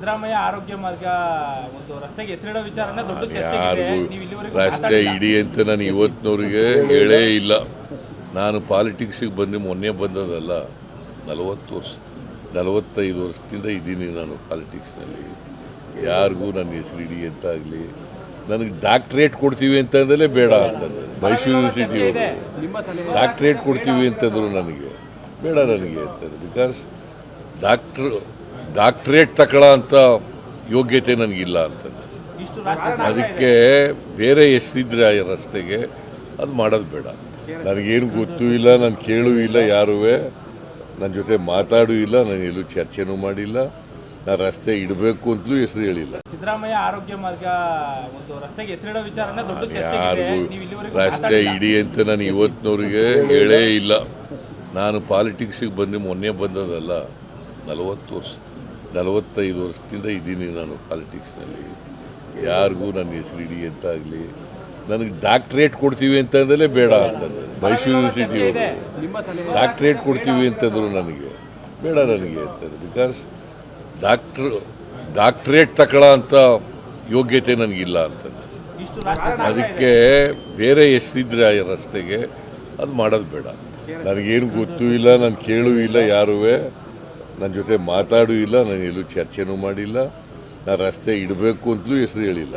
ಸಿದ್ದರಾಮಯ್ಯ ಆರೋಗ್ಯ ಮಾರ್ಗ ಒಂದು ರಸ್ತೆಗೆ ಎತ್ತಿಡೋ ವಿಚಾರನೇ ದೊಡ್ಡ ಯಾರಿಗೂ ರಸ್ತೆ ಇಡಿ ಅಂತ ನಾನು ಇವತ್ತಿನವ್ರಿಗೆ ಹೇಳೇ ಇಲ್ಲ. ನಾನು ಪಾಲಿಟಿಕ್ಸಿಗೆ ಬಂದು ಮೊನ್ನೆ ಬಂದದಲ್ಲ ನಲವತ್ತು ವರ್ಷ ನಲವತ್ತೈದು ವರ್ಷದಿಂದ ಇದ್ದೀನಿ ನಾನು ಪಾಲಿಟಿಕ್ಸ್ನಲ್ಲಿ. ಯಾರಿಗೂ ನನ್ನ ಹೆಸರು ಇಡಿ ಅಂತ ಆಗಲಿ ನನಗೆ ಡಾಕ್ಟ್ರೇಟ್ ಕೊಡ್ತೀವಿ ಅಂತಂದಲೇ ಬೇಡ ಅಂತಂದ್ರೆ ಮೈಸೂರು ಯೂನಿವರ್ಸಿಟಿ ಇದೆ. ಅವರು. ಡಾಕ್ಟ್ರೇಟ್ ಕೊಡ್ತೀವಿ ಅಂತಂದ್ರು ನನಗೆ. ಬೇಡ ನನಗೆ ಅಂತಂದ್ರೆ ಬಿಕಾಸ್ ಡಾಕ್ಟ್ರ್ ಡಾಕ್ಟ್ರೇಟ್ ತಗೊಳ್ಳೋ ಅಂತ ಯೋಗ್ಯತೆ ನನಗಿಲ್ಲ ಅಂತ ಅದಕ್ಕೆ ಬೇರೆ ಎಷ್ಟಿದ್ರೆ ಆ ರಸ್ತೆಗೆ ಅದು ಮಾಡೋದು ಬೇಡ. ನನಗೇನು ಗೊತ್ತೂ ಇಲ್ಲ ನಾನು ಕೇಳೂ ಇಲ್ಲ ಯಾರೂ ನನ್ನ ಜೊತೆ ಮಾತಾಡೂ ಇಲ್ಲ ನಾನು ಎಲ್ಲೂ ಚರ್ಚೆನೂ ಮಾಡಿಲ್ಲ. ನಾನು ರಸ್ತೆ ಇಡಬೇಕು ಅಂತಲೂ ಹೆಸರು ಹೇಳಿಲ್ಲ. ಸಿದ್ದರಾಮಯ್ಯ ಆರೋಗ್ಯ ಮಾರ್ಗ ಒಂದು ರಸ್ತೆಗೆ ಹೆಸರಿಡೋ ವಿಚಾರನ ದೊಡ್ಡ ಚರ್ಚೆಗಿದೆ. ಯಾರಿಗೂ ರಸ್ತೆ ಇಡಿ ಅಂತ ನಾನು ಇವತ್ತಿನವ್ರಿಗೆ ಹೇಳೇ ಇಲ್ಲ. ನಾನು ಪಾಲಿಟಿಕ್ಸಿಗೆ ಬಂದು ಮೊನ್ನೆ ಬಂದದಲ್ಲ ನಲವತ್ತು ವರ್ಷ. ನಲವತ್ತೈದು ವರ್ಷದಿಂದ ಇದ್ದೀನಿ ನಾನು ಪಾಲಿಟಿಕ್ಸ್ನಲ್ಲಿ. ಯಾರಿಗೂ ನನ್ನ ಹೆಸರು ಇಡಿ ಅಂತ ಆಗಲಿ ನನಗೆ ಡಾಕ್ಟ್ರೇಟ್ ಕೊಡ್ತೀವಿ ಅಂತಂದಲೇ ಬೇಡ ಅಂತಂದ್ರೆ ಮೈಸೂರು ಯೂನಿವರ್ಸಿಟಿ. ಅವರು ಡಾಕ್ಟ್ರೇಟ್ ಕೊಡ್ತೀವಿ ಅಂತಂದರು ನನಗೆ. ಬೇಡ ನನಗೆ ಅಂತಂದ್ರೆ ಬಿಕಾಸ್ ಡಾಕ್ಟ್ರ್ ಡಾಕ್ಟ್ರೇಟ್ ತಗೊಳ್ಳೋ ಅಂತ ಯೋಗ್ಯತೆ ನನಗಿಲ್ಲ ಅಂತಂದ್ರೆ ಅದಕ್ಕೆ ಬೇರೆ ಎಷ್ಟಿದ್ರೆ ಆ ರಸ್ತೆಗೆ ಅದು ಮಾಡೋದು ಬೇಡ. ನನಗೇನು ಗೊತ್ತೂ ಇಲ್ಲ ನಾನು ಕೇಳೂ ಇಲ್ಲ ಯಾರೂ ನನ್ನ ಜೊತೆ ಮಾತಾಡೂ ಇಲ್ಲ ನಾನು ಎಲ್ಲೂ ಚರ್ಚೆನೂ ಮಾಡಿಲ್ಲ ನಾನು ರಸ್ತೆ ಇಡಬೇಕು ಅಂತಲೂ ಹೆಸರು ಹೇಳಿಲ್ಲ.